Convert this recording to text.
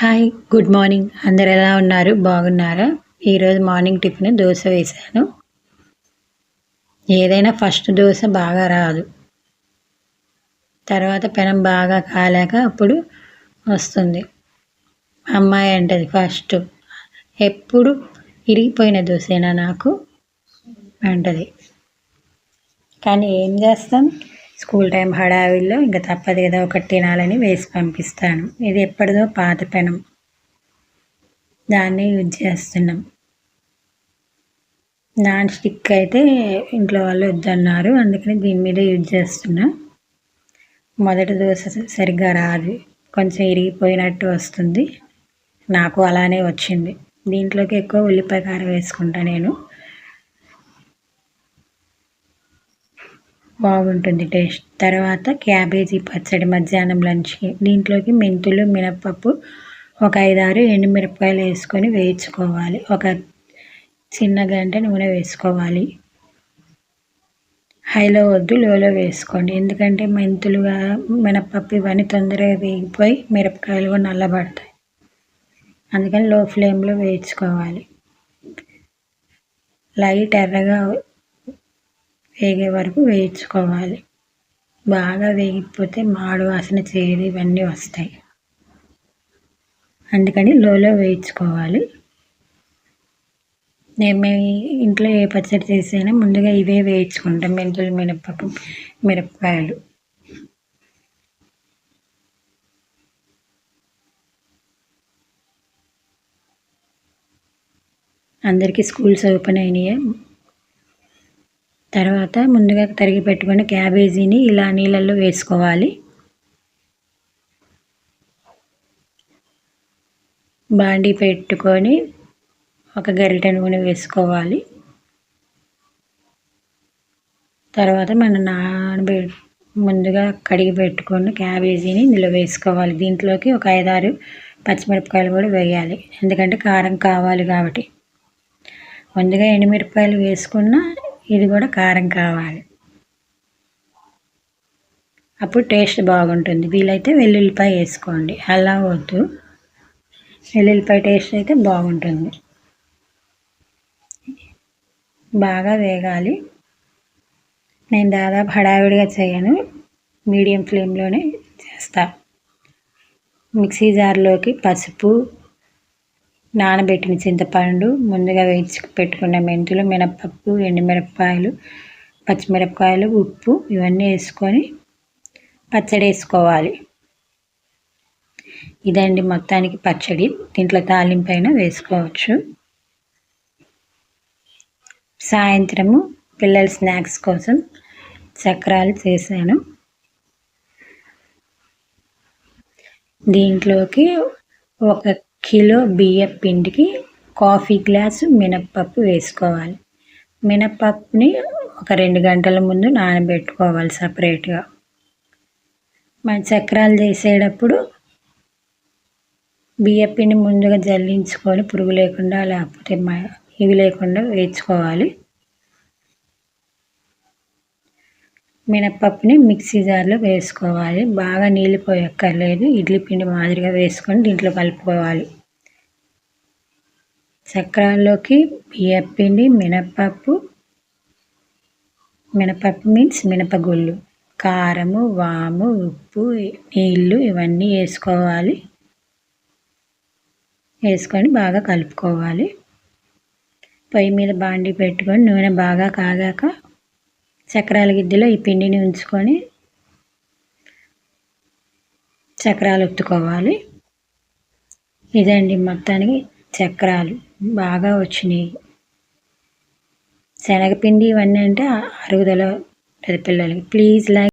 Hi good morning అందరు ఎలా ఉన్నారు? బాగున్నారా? ఈరోజు మార్నింగ్ టిఫిన్ దోశ వేశాను. ఏదైనా ఫస్ట్ దోశ బాగా రాదు. తర్వాత పెనం బాగా కాలాక అప్పుడు వస్తుంది. అమ్మాయి అంటది ఫస్ట్ ఎప్పుడు ఇరిగిపోయిన దోశనా నాకు? అంటది. కానీ ఏం చేస్తాం? స్కూల్ టైం హడావిల్లో ఇంకా తప్పదు కదా ఒకటి తినాలని వేసి పంపిస్తాను. ఇది ఎప్పటిదో పాత పెనం. దాన్ని యూజ్ చేస్తున్నాం. నాన్ స్టిక్ అయితే ఇంట్లో వాళ్ళు వద్దన్నారు అందుకని దీని మీద యూజ్ చేస్తున్నా. మొదటి దోశ సరిగ్గా రాదు. కొంచెం ఇరిగిపోయినట్టు వస్తుంది. నాకు అలానే వచ్చింది. దీంట్లోకి ఎక్కువ ఉల్లిపాయ కారం వేసుకుంటా నేను. బాగుంటుంది టేస్ట్. తర్వాత క్యాబేజీ పచ్చడి మధ్యాహ్నం లంచ్కి దీంట్లోకి మెంతులు మినప్పప్పు ఒక ఐదారు ఎండుమిరపకాయలు వేసుకొని వేయించుకోవాలి. ఒక చిన్న గంట నూనె వేసుకోవాలి. హైలో వద్దు లోలో వేసుకోండి. ఎందుకంటే మెంతులుగా మినప్పప్పు ఇవన్నీ తొందరగా వేగిపోయి మిరపకాయలు కూడా నల్లబడతాయి. అందుకని లో ఫ్లేమ్లో వేయించుకోవాలి. లైట్ ఎర్రగా వేగే వరకు వేయించుకోవాలి. బాగా వేగిపోతే మాడు వాసన చేదు ఇవన్నీ వస్తాయి. అందుకని లోలో వేయించుకోవాలి. నేను ఇంట్లో ఏ పచ్చడి చేసైనా ముందుగా ఇవే వేయించుకుంటాం. మెంతులు మినపప్పు మిరపకాయలు. అందరికీ స్కూల్స్ ఓపెన్ అయినాయి? తర్వాత ముందుగా తరిగి పెట్టుకుని క్యాబేజీని ఇలా నీళ్ళల్లో వేసుకోవాలి. బాండీ పెట్టుకొని ఒక గరిటె నూనె వేసుకోవాలి. తర్వాత మనం నానబె ముందుగా కడిగి పెట్టుకున్న క్యాబేజీని ఇందులో వేసుకోవాలి. దీంట్లోకి ఒక ఐదారు పచ్చిమిరపకాయలు కూడా వేయాలి. ఎందుకంటే కారం కావాలి కాబట్టి. ముందుగా ఎండుమిరపకాయలు వేసుకున్న ఇది కూడా కారం కావాలి. అప్పుడు టేస్ట్ బాగుంటుంది. వీలైతే వెల్లుల్లిపాయ వేసుకోండి. అలా వద్దు. వెల్లుల్లిపాయ టేస్ట్ అయితే బాగుంటుంది. బాగా వేగాలి. నేను దాదాపు హడావిడిగా చేయను. మీడియం ఫ్లేమ్లోనే చేస్తా. మిక్సీ జార్లోకి పసుపు నానబెట్టిన చింతపండు ముందుగా వేయించి పెట్టుకున్న మెంతులు మినపప్పు ఎండుమిరపకాయలు పచ్చిమిరపకాయలు ఉప్పు ఇవన్నీ వేసుకొని పచ్చడి వేసుకోవాలి. ఇదండి మొత్తానికి పచ్చడి. దీంట్లో తాలింపైన వేసుకోవచ్చు. సాయంత్రము పిల్లల స్నాక్స్ కోసం చక్రాలు చేశాను. దీంట్లోకి ఒక కిలో బియ్యం పిండికి కాఫీ గ్లాసు మినప్పప్పు వేసుకోవాలి. మినప్పప్పుని ఒక రెండు గంటల ముందు నానబెట్టుకోవాలి సపరేట్గా. మన చక్రాలు చేసేటప్పుడు బియ్యపిండి ముందుగా జల్లించుకొని పురుగు లేకుండా లేకపోతే ఇవి లేకుండా వేయించుకోవాలి. మినప్పప్పుని మిక్సీ జార్లో వేసుకోవాలి. బాగా నీళ్ళు పోయక్కర్లేదు. ఇడ్లీ పిండి మాదిరిగా వేసుకొని దీంట్లో కలుపుకోవాలి. చక్రాల్లోకి బియ్యపిండి మినప్పప్పు మినపప్పు మీన్స్ మినపగుళ్ళు కారము వాము ఉప్పు నీళ్ళు ఇవన్నీ వేసుకోవాలి. వేసుకొని బాగా కలుపుకోవాలి. పొయ్యి మీద బాండి పెట్టుకొని నూనె బాగా కాగాక చక్రాల గిద్దెలో ఈ పిండిని ఉంచుకొని చక్రాలు ఒత్తుకోవాలి. ఇదండి మొత్తానికి చక్రాలు. బాగా వచ్చినాయి. శనగపిండి ఇవన్నీ అంటే అరుగుదల పిల్లలకి. Please like